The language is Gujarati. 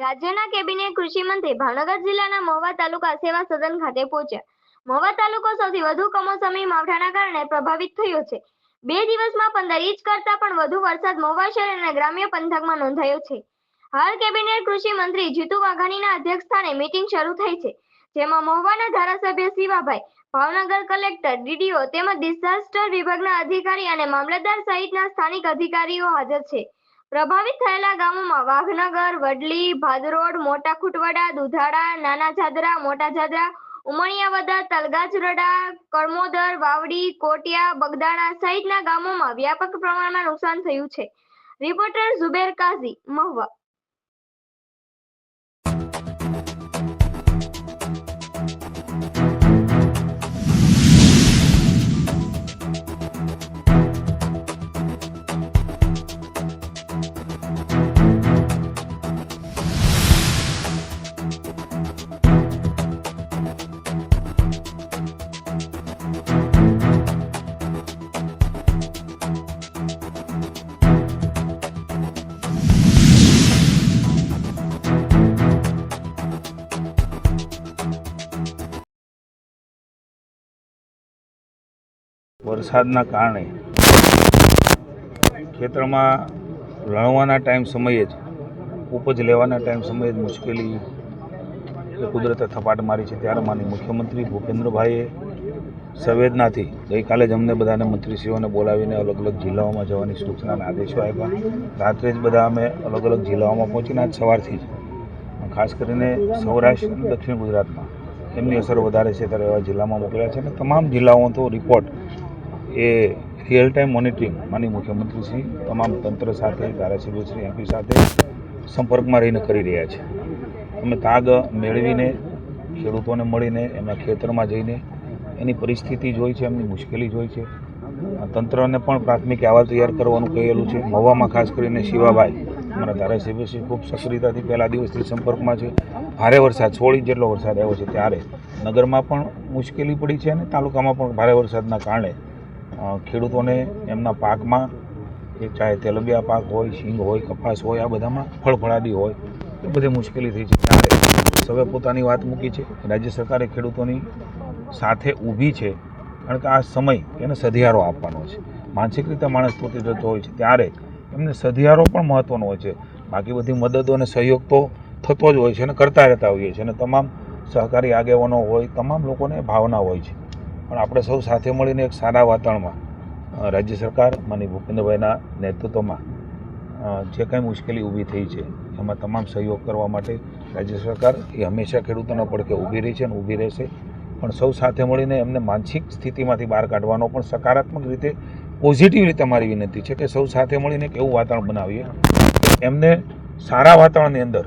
રાજ્યના કેબિનેટ કૃષિ મંત્રી ભાવનગર જિલ્લાના મહુવા તાલુકા સેવા સદન ખાતે પહોંચ્યા. મહુવા તાલુકો સૌથી વધુ કમોસમી માવઠાના કારણે પ્રભાવિત થયો છે. બે દિવસમાં પંદર ઇંચ કરતા પણ વધુ વરસાદ મહુવા શહેર અને ગ્રામ્ય પંથકમાં નોંધાયો છે. હાલ કેબિનેટ કૃષિ મંત્રી જીતુ વાઘાણીના અધ્યક્ષસ્થાને મીટિંગ શરૂ થઈ છે, જેમાં મહુવાના ધારાસભ્ય શિવાભાઈ, ભાવનગર કલેક્ટર ડીડીઓ તેમજ ડિઝાસ્ટર વિભાગના અધિકારી અને મામલતદાર સહિતના સ્થાનિક અધિકારીઓ હાજર છે. પ્રભાવિત થયેલા ગામોમાં વાઘનગર, વડલી, ભાદરોડ, મોટા ખુટવાડા, દુધાળા, નાના જાદરા, મોટા જાદરા, ઉમણિયાવદર, તલગાજરડા કળમોદર વાવડી, કોટિયા, બગદાણા સહિતના ગામોમાં વ્યાપક પ્રમાણમાં નુકસાન થયું છે. રિપોર્ટર ઝુબેર કાઝી, મહુવા. વરસાદના કારણે ખેતરમાં લણવાના ટાઈમ સમયે જ, ઉપજ લેવાના ટાઈમ સમયે જ મુશ્કેલી કુદરતે થપાટ મારી છે. ત્યારે માની મુખ્યમંત્રી ભૂપેન્દ્રભાઈએ સંવેદનાથી ગઈકાલે જ અમને બધાને મંત્રીશ્રીઓને બોલાવીને અલગ અલગ જિલ્લાઓમાં જવાની સૂચનાના આદેશો આપ્યા. રાત્રે જ બધા અમે અલગ અલગ જિલ્લાઓમાં પહોંચીને આજ સવારથી જ ખાસ કરીને સૌરાષ્ટ્ર અને દક્ષિણ ગુજરાતમાં એમની અસર વધારે છે ત્યારે એવા જિલ્લામાં મોકલ્યા છે. અને તમામ જિલ્લાઓ તો રિપોર્ટ એ રિયલ ટાઈમ મોનિટરિંગ માની મુખ્યમંત્રીશ્રી, તમામ તંત્ર સાથે ધારાસભ્યશ્રી એમપી સાથે સંપર્કમાં રહીને કરી રહ્યા છે. અમે તાગ મેળવીને, ખેડૂતોને મળીને, એમના ખેતરમાં જઈને એની પરિસ્થિતિ જોઈ છે, એમની મુશ્કેલી જોઈ છે. તંત્રને પણ પ્રાથમિક આવા તૈયાર કરવાનું કહેલું છે. મહુવામાં ખાસ કરીને શિવાભાઈ, અમારા ધારાસભ્યશ્રી ખૂબ સક્રિયતાથી પહેલા દિવસથી સંપર્કમાં છે. ભારે વરસાદ, સોળ ઇંચ જેટલો વરસાદ આવ્યો છે ત્યારે. નગરમાં પણ મુશ્કેલી પડી છે અને તાલુકામાં પણ ભારે વરસાદના કારણે ખેડૂતોને એમના પાકમાં એ ચાહે તેલબિયા પાક હોય શીંગ હોય, કપાસ હોય, આ બધામાં ફળફળાદી હોય. એ બધી મુશ્કેલી થઈ છે. ત્યારે સૌએ પોતાની વાત મૂકી છે. રાજ્ય સરકારે ખેડૂતોની સાથે ઊભી છે. કારણ કે આ સમય એને સધિયારો આપવાનો છે. માનસિક રીતે માણસ પોતે જતો હોય છે. ત્યારે એમને સધિયારો પણ મહત્ત્વનો હોય છે. બાકી બધી મદદો અને સહયોગ તો થતો જ હોય છે અને કરતા રહેતા હોઈએ છીએ. અને તમામ સહકારી આગેવાનો હોય, તમામ લોકોને ભાવના હોય છે. પણ આપણે સૌ સાથે મળીને એક સારા વાતાવરણમાં રાજ્ય સરકાર માની ભૂપેન્દ્રભાઈના નેતૃત્વમાં જે કંઈ મુશ્કેલી ઊભી થઈ છે, એમાં તમામ સહયોગ કરવા માટે રાજ્ય સરકાર એ હંમેશા ખેડૂતોના પડખે ઊભી રહી છે અને ઊભી રહેશે. પણ સૌ સાથે મળીને એમને માનસિક સ્થિતિમાંથી બહાર કાઢવાનો પણ સકારાત્મક રીતે, પોઝિટિવ રીતે મારી વિનંતી છે કે સૌ સાથે મળીને એક એવું વાતાવરણ બનાવીએ. એમને સારા વાતાવરણની અંદર